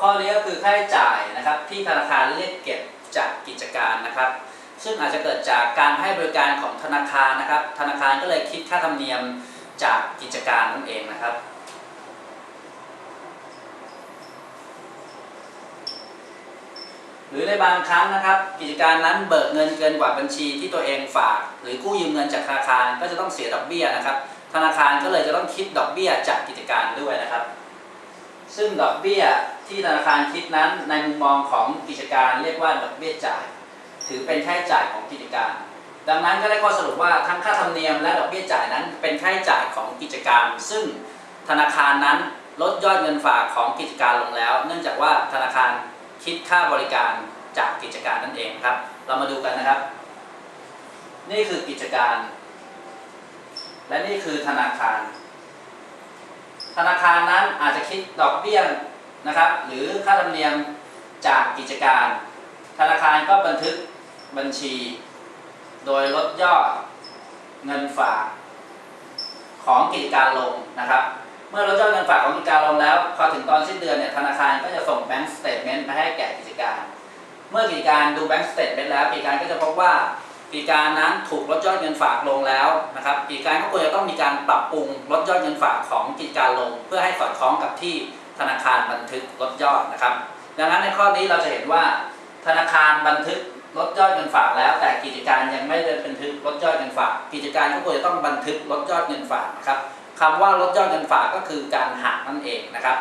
ข้อนี้ก็คือค่าใช้จ่ายนะครับที่ธนาคารเรียกเก็บจากกิจการนะครับ ซึ่งอาจจะเกิดจากการให้บริการของธนาคารนะครับ ธนาคารก็เลยคิดค่าธรรมเนียมจากกิจการนั่นเองนะครับหรือในบางครั้งนะครับ กิจการนั้นเบิกเงินเกินกว่าบัญชีที่ตัวเองฝาก หรือกู้ยืมเงินจากธนาคารก็จะต้องเสียดอกเบี้ยนะครับ ธนาคารก็เลยจะต้องคิดดอกเบี้ยจากกิจการด้วยนะครับ ซึ่งดอกเบี้ย ที่ธนาคารคิดนั้นในมุมมองของกิจการเรียกว่าดอกเบี้ยจ่าย ถือเป็นค่าใช้จ่ายของกิจการ ดังนั้นก็ได้ข้อสรุปว่าทั้งค่าธรรมเนียมและดอกเบี้ยจ่ายนั้น เป็นค่าใช้จ่ายของกิจการ ซึ่งธนาคารนั้นลดยอดเงินฝากของกิจการลงแล้ว เนื่องจากว่าธนาคารคิดค่าบริการจากกิจการนั่นเองครับ เรามาดูกันนะครับ นี่คือกิจการ และนี่คือธนาคาร ธนาคารนั้นอาจจะคิดดอกเบี้ย นะครับ หรือค่าธรรมเนียมจากกิจการ ธนาคารก็บันทึกบัญชี โดยลดยอดเงินฝากของกิจการลงนะครับ เมื่อลดยอดเงินฝากของกิจการลงแล้ว พอถึงตอนสิ้นเดือนเนี่ยธนาคารก็จะส่งแบงก์สเตทเมนต์ไปให้แก่กิจการ เมื่อกิจการดูแบงก์สเตทเมนต์แล้วกิจการก็จะพบว่ากิจการนั้นถูกลดยอดเงินฝากลงแล้วนะครับกิจการก็ควรจะต้องมีการปรับปรุงลดยอดเงินฝากของกิจการลง เพื่อให้สอดคล้องกับที่ ธนาคารบันทึกลดยอดนะครับ ดังนั้นในข้อนี้เราจะเห็นว่า ธนาคารบันทึกลดยอดเงินฝากแล้ว แต่กิจการยังไม่ได้บันทึกลดยอดเงินฝาก กิจการก็ควรจะต้องบันทึกลดยอดเงินฝากนะครับคำว่าลดยอดเงินฝากก็คือการหักนั่นเองนะครับ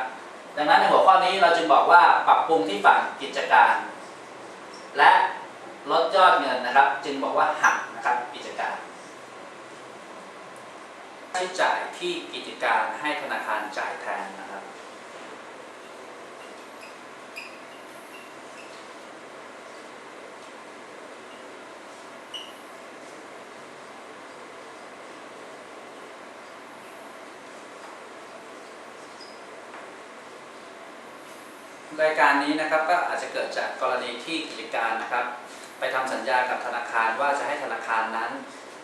ดังนั้นในหัวข้อนี้เราจึงบอกว่าปรับปรุงที่ฝั่งกิจการ และลดยอดเงินนะครับ จึงบอกว่าหักนะครับกิจการค่าใช้จ่ายที่กิจการให้ธนาคารจ่ายแทนนะครับ รายการนี้นะครับก็อาจจะเกิดจากกรณีที่กิจการนะครับ ไปทำสัญญากับธนาคารว่าจะให้ธนาคารนั้น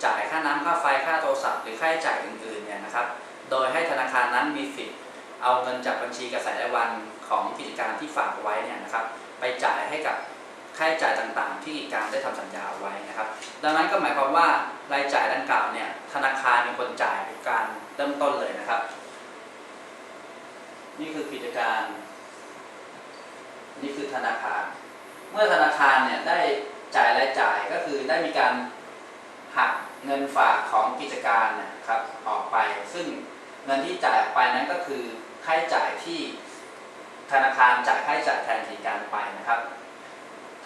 จ่ายค่าน้ำค่าไฟค่าโทรศัพท์หรือค่าใช้จ่ายอื่นๆเนี่ยนะครับ โดยให้ธนาคารนั้นมีสิทธิ์เอาเงินจากบัญชีกระแสรายวันของกิจการที่ฝากไว้เนี่ยนะครับ ไปจ่ายให้กับค่าใช้จ่ายต่างๆ ที่กิจการได้ทำสัญญาเอาไว้นะครับ ดังนั้นก็หมายความว่ารายจ่ายดังกล่าวเนี่ยธนาคารเป็นคนจ่ายเป็นการเริ่มต้นเลยนะครับ นี่คือกิจการ นี่คือธนาคาร เมื่อธนาคารเนี่ยได้จ่ายรายจ่ายก็คือได้มีการหักเงินฝากของกิจการนะครับออกไป ซึ่งเงินที่จ่ายออกไปนั้นก็คือค่าใช้จ่ายที่ธนาคารจ่ายค่าใช้จ่ายแทนกิจการไปนะครับ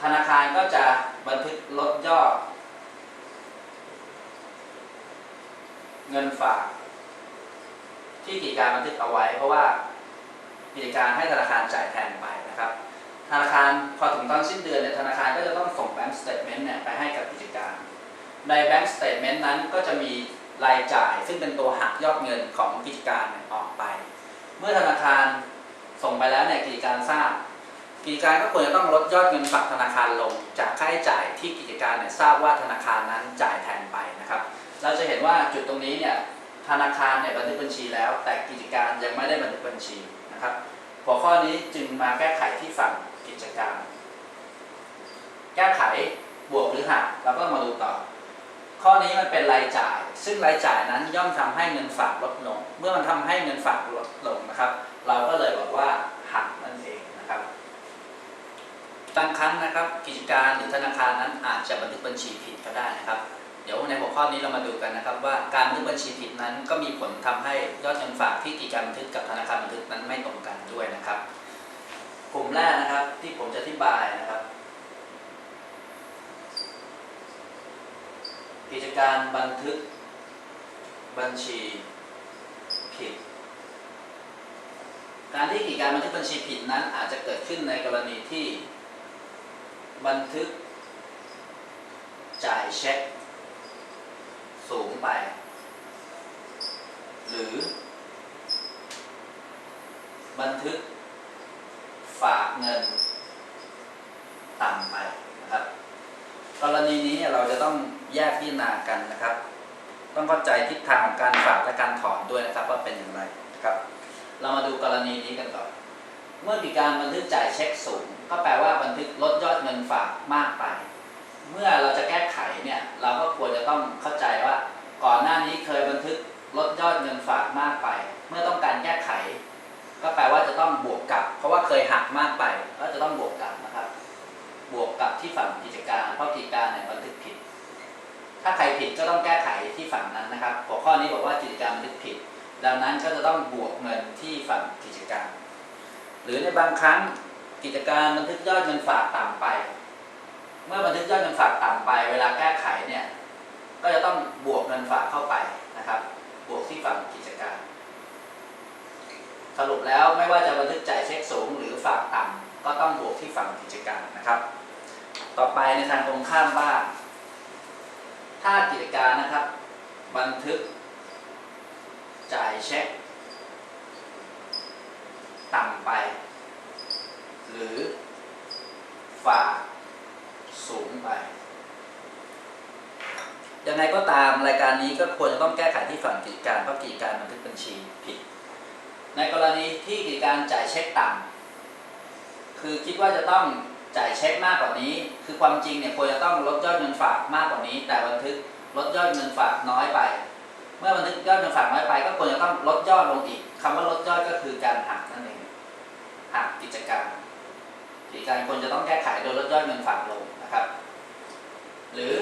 ธนาคารก็จะบันทึกลดยอดเงินฝากที่กิจการบันทึกเอาไว้ เพราะว่ากิจการให้ธนาคารจ่ายแทนไปนะครับ ธนาคารพอถึงตอนสิ้นเดือนเนี่ยธนาคารก็จะต้องส่งแบงก์สเตทเมนต์เนี่ยไปให้กับกิจการ ในแบงก์สเตทเมนต์นั้นก็จะมีรายจ่าย ซึ่งเป็นตัวหักยอดเงินของกิจการเนี่ยออกไป เมื่อธนาคารส่งไปแล้วเนี่ยกิจการทราบกิจการก็ควรจะต้องลดยอดเงินฝากธนาคารลง จากค่าใช้จ่ายที่กิจการเนี่ยทราบว่าธนาคารนั้นจ่ายแทนไปนะครับ เราจะเห็นว่าจุดตรงนี้เนี่ยธนาคารเนี่ยบันทึกบัญชีแล้ว แต่กิจการยังไม่ได้บันทึกบัญชีนะครับหัวข้อนี้จึงมาแก้ไขที่ฝั่ง จการแก้ไขบวกหรือหักเราก็มาดูต่อ ข้อนี้มันเป็นรายจ่าย ซึ่งรายจ่ายนั้นย่อมทำให้เงินฝากลดลง เมื่อมันทำให้เงินฝากลดลงนะครับ เราก็เลยบอกว่าหักนั่นเองนะครับบางครั้งนะครับ กิจการหรือธนาคารนั้นอาจจะบันทึกบัญชีผิดก็ได้นะครับ เดี๋ยวในหัวข้อนี้เรามาดูกันนะครับ ว่าการบันทึกบัญชีผิดนั้นก็มีผลทำให้ยอดเงินฝากที่กิจการบันทึกกับธนาคารบันทึกนั้นไม่ตรงกัน กลุ่มแรกนะครับที่ผมจะอธิบายนะครับ กิจการบันทึกบัญชีผิด การที่กิจการบันทึกบัญชีผิดนั้นอาจจะเกิดขึ้นในกรณีที่บันทึกจ่ายเช็ค สูงไป หรือ บันทึก ฝากเงินต่ำไปนะครับ กรณีนี้เราจะต้องแยกพิจารณากันนะครับ ต้องเข้าใจทิศทางของการฝากและการถอนด้วยนะครับว่าเป็นอย่างไรนะครับ เรามาดูกรณีนี้กันก่อน เมื่อมีการบันทึกจ่ายเช็คสูง ก็แปลว่าบันทึกลดยอดเงินฝากมากไป เพราะว่าเคยหักมากไปก็จะต้องบวกกับนะครับ บวกกับที่ฝั่งกิจการ เพราะกิจการเนี่ยบันทึกผิด ถ้าใครผิดก็ต้องแก้ไขที่ฝั่งนั้นนะครับ หัวข้อนี้บอกว่ากิจการบันทึกผิด ดังนั้นก็จะต้องบวกเงินที่ฝั่งกิจการ หรือในบางครั้งกิจการบันทึกยอดเงินฝากต่ำไป เมื่อบันทึกยอดเงินฝากต่ำไป เวลาแก้ไขเนี่ย ก็จะต้องบวกเงินฝากเข้าไปนะครับ บวกที่ฝั่งกิจการ สรุปแล้วไม่ว่าจะบันทึกจ่ายเช็คสูงหรือฝากต่ำก็ต้องบวกที่ฝั่งกิจการนะครับ ต่อไปในทางตรงข้ามบ้าง ถ้ากิจการนะครับ บันทึกจ่ายเช็ค ต่ำไป หรือฝากสูงไปยังไงก็ตามรายการนี้ก็ควรจะต้องแก้ไขที่ฝั่งกิจการเพราะกิจการบันทึกบัญชีผิด ในกรณีที่กิจการจ่ายเช็คต่ำคือคิดว่าจะต้องจ่ายเช็คมากกว่านี้ คือความจริงเนี่ยควรจะต้องลดยอดเงินฝากมากกว่านี้ แต่บันทึกลดยอดเงินฝากน้อยไป เมื่อบันทึกยอดเงินฝากน้อยไป ก็ควรจะต้องลดยอดลงอีกคำว่าลดยอดก็คือการหักนั่นเองหักกิจการกิจการควรจะต้องแก้ไขโดยลดยอดเงินฝากลงนะครับ หรือ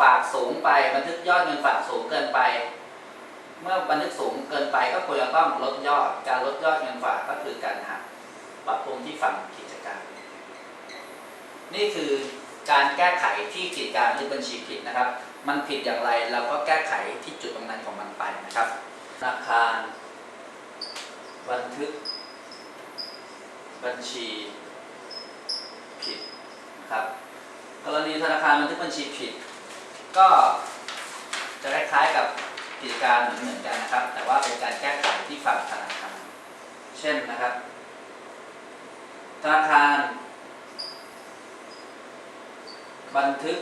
ฝากสูงไปบันทึกยอดเงินฝากสูงเกินไป เมื่อบันทึกสูงเกินไปก็ควรจะต้องลดยอด การลดยอดเงินฝากก็คือการหักปรับปรุงที่ฝั่งกิจการ นี่คือการแก้ไขที่กิจการหรือบัญชีผิดนะครับ มันผิดอย่างไรเราก็แก้ไขที่จุดตรงนั้นของมันไปนะครับธนาคารบันทึก บัญชีผิดนะครับกรณีธนาคารบันทึกบัญชีผิด ก็จะคล้ายๆกับ กิจการเหมือนเหมือนกันนะครับ แต่ว่าเป็นการแก้ไขที่ฝั่งธนาคารเช่นนะครับธนาคาร บันทึก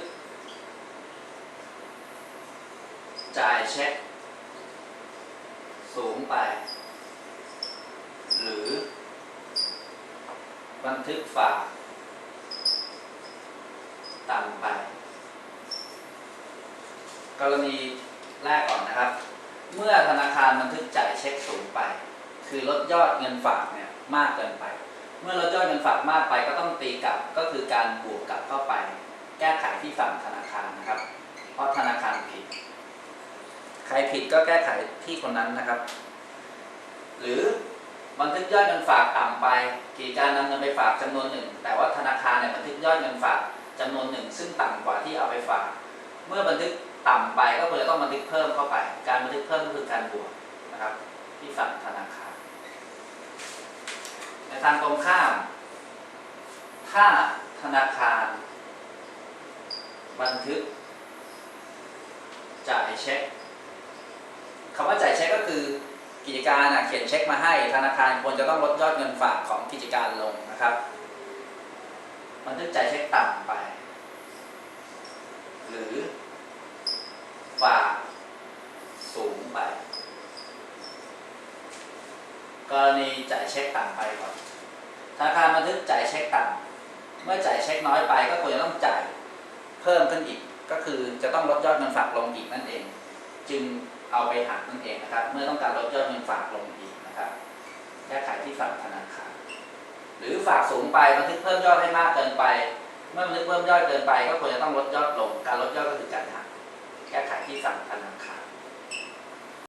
จ่ายเช็ค สูงไป หรือ บันทึกฝากต่ำไป กรณี แรกก่อนนะครับ เมื่อธนาคารบันทึกจ่ายเช็คสูงไป คือลดยอดเงินฝากเนี่ยมากเกินไป เมื่อลดยอดเงินฝากมากไปก็ต้องตีกลับก็คือการบวกกลับเข้าไป แก้ไขที่ฝั่งธนาคารนะครับ เพราะธนาคารผิด ใครผิดก็แก้ไขที่คนนั้นนะครับ หรือบันทึกยอดเงินฝากต่ำไปกิจการนำเงินไปฝากจำนวนหนึ่ง แต่ว่าธนาคารเนี่ยบันทึกยอดเงินฝากจำนวนหนึ่ง ซึ่งต่ำกว่าที่เอาไปฝาก เมื่อบันทึก ต่ำไปก็ควรจะต้องบันทึกเพิ่มเข้าไป การบันทึกเพิ่มก็คือการบวกนะครับ ที่ฝั่งธนาคารในทางตรงข้าม ถ้าธนาคาร บันทึก จ่ายเช็คคำว่าจ่ายเช็คก็คือกิจการเขียนเช็คมาให้ธนาคารควรจะต้องลดยอดเงินฝากของกิจการลงนะครับ บันทึกจ่ายเช็คต่ำไป หรือ ฝากสูงไป กรณีจ่ายเช็คต่ำไปก่อนธนาคารบันทึกจ่ายเช็คต่ำเมื่อจ่ายเช็คน้อยไปก็ควรจะต้องจ่ายเพิ่มขึ้นอีก ก็คือจะต้องลดยอดเงินฝากลงอีกนั่นเอง จึงเอาไปหักนั่นเองนะครับ เมื่อต้องการลดยอดเงินฝากลงอีกนะครับแก้ไขที่ฝั่งธนาคารหรือฝากสูงไปบันทึกเพิ่มยอดให้มากเกินไป เมื่อบันทึกเพิ่มยอดเกินไป ก็ควรจะต้องลดยอดลง การลดยอดก็คือการหัก แก้ไขที่ฝั่งธนาครับ